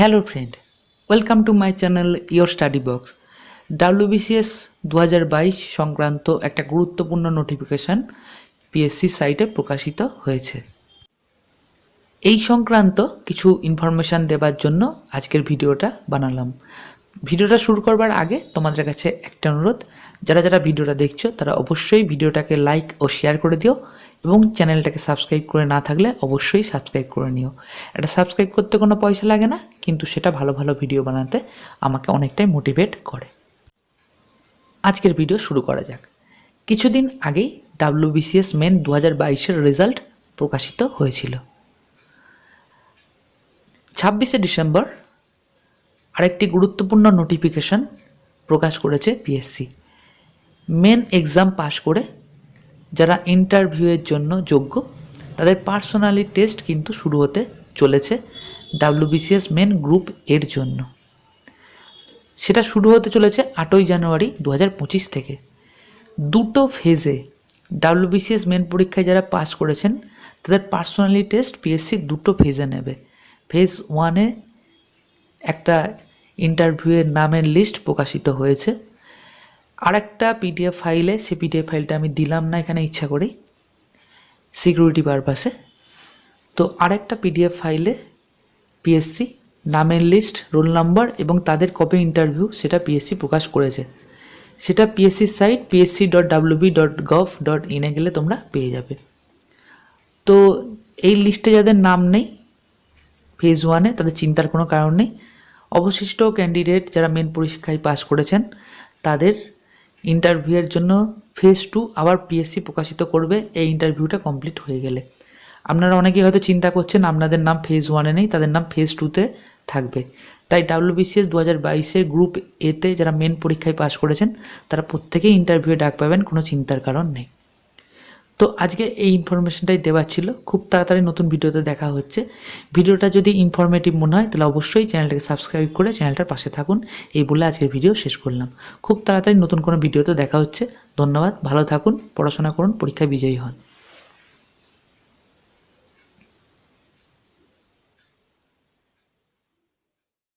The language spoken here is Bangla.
Hello friend welcome to my channel your study box WBCS দু হাজার বাইশ সংক্রান্ত একটা গুরুত্বপূর্ণ নোটিফিকেশান পিএসসি সাইটে প্রকাশিত হয়েছে। এই সংক্রান্ত কিছু ইনফরমেশান দেওয়ার জন্য আজকের ভিডিওটা বানালাম। ভিডিওটা শুরু করবার আগে তোমাদের কাছে একটা অনুরোধ। যারা যারা ভিডিওটা দেখছ, তারা অবশ্যই ভিডিওটাকে লাইক ও শেয়ার করে দিও এবং চ্যানেলটাকে সাবস্ক্রাইব করে না থাকলে অবশ্যই সাবস্ক্রাইব করে নিও। এটা সাবস্ক্রাইব করতে কোনো পয়সা লাগে না, কিন্তু সেটা ভালো ভালো ভিডিও বানাতে আমাকে অনেকটাই মোটিভেট করে। আজকের ভিডিও শুরু করা যাক। কিছুদিন আগেই ডাব্লিউবিসিএস মেন দু হাজার বাইশের রেজাল্ট প্রকাশিত হয়েছিল। ছাব্বিশে ডিসেম্বর আরেকটি গুরুত্বপূর্ণ নোটিফিকেশন প্রকাশ করেছে পিএসসি মেন এক্সাম পাশ করে যারা ইন্টারভিউয়ের জন্য যোগ্য, তাদের পার্সোনালি টেস্ট কিন্তু শুরু হতে চলেছে ডাব্লিউবিসিএস মেন গ্রুপ এর জন্য। সেটা শুরু হতে চলেছে আটই জানুয়ারি দু থেকে। দুটো ফেজে ডাব্লিউবিসিএস মেন পরীক্ষায় যারা পাস করেছেন, তাদের পার্সোনালি টেস্ট পিএসসি দুটো ফেজে নেবে। ফেজ ওয়ানে একটা ইন্টারভিউয়ের নামের লিস্ট প্রকাশিত হয়েছে। আরেকটা পিডিএফ ফাইলে সে পিডিএফ ফাইলটা আমি দিলাম না, এখানে ইচ্ছা করেই সিকিউরিটি পারপাসে তো আরেকটা পিডিএফ ফাইলে পিএসসি নামের লিস্ট রোল নাম্বার এবং তাদের কবে ইন্টারভিউ সেটা পিএসসি প্রকাশ করেছে। সেটা পিএসসির site PSC dot WB dot gov dot ইনে গেলে তোমরা পেয়ে যাবে। তো এই লিস্টে যাদের নাম নেই ফেজ ওয়ানে তাদের চিন্তার কোনো কারণ নেই। অবশিষ্ট ক্যান্ডিডেট যারা মেন পরীক্ষায় পাস করেছেন, তাদের ইন্টারভিউয়ের জন্য ফেজ টু আবার পিএসসি প্রকাশিত করবে। এই ইন্টারভিউটা কমপ্লিট হয়ে গেলে। আপনারা অনেকেই হয়তো চিন্তা করছেন, আপনাদের নাম ফেজ ওয়ানে নেই, তাদের নাম ফেজ টুতে থাকবে। তাই ডাব্লিউবিসিএস দু হাজার বাইশের গ্রুপ এতে যারা মেন পরীক্ষায় পাস করেছেন, তারা প্রত্যেকেই ইন্টারভিউয়ে ডাক পাবেন, কোনো চিন্তার কারণ নেই। তো আজকে এই ইনফরমেশনটাই দেওয়া ছিল। খুব তাড়াতাড়ি নতুন ভিডিওতে দেখা হচ্ছে। ভিডিওটা যদি ইনফরমেটিভ মনে হয়, তাহলে অবশ্যই চ্যানেলটাকে সাবস্ক্রাইব করে চ্যানেলটার পাশে থাকুন। এই বলে আজকের ভিডিও শেষ করলাম। খুব তাড়াতাড়ি নতুন কোনো ভিডিওতে দেখা হচ্ছে। ধন্যবাদ, ভালো থাকুন, পড়াশোনা করুন, পরীক্ষায় বিজয়ী হন।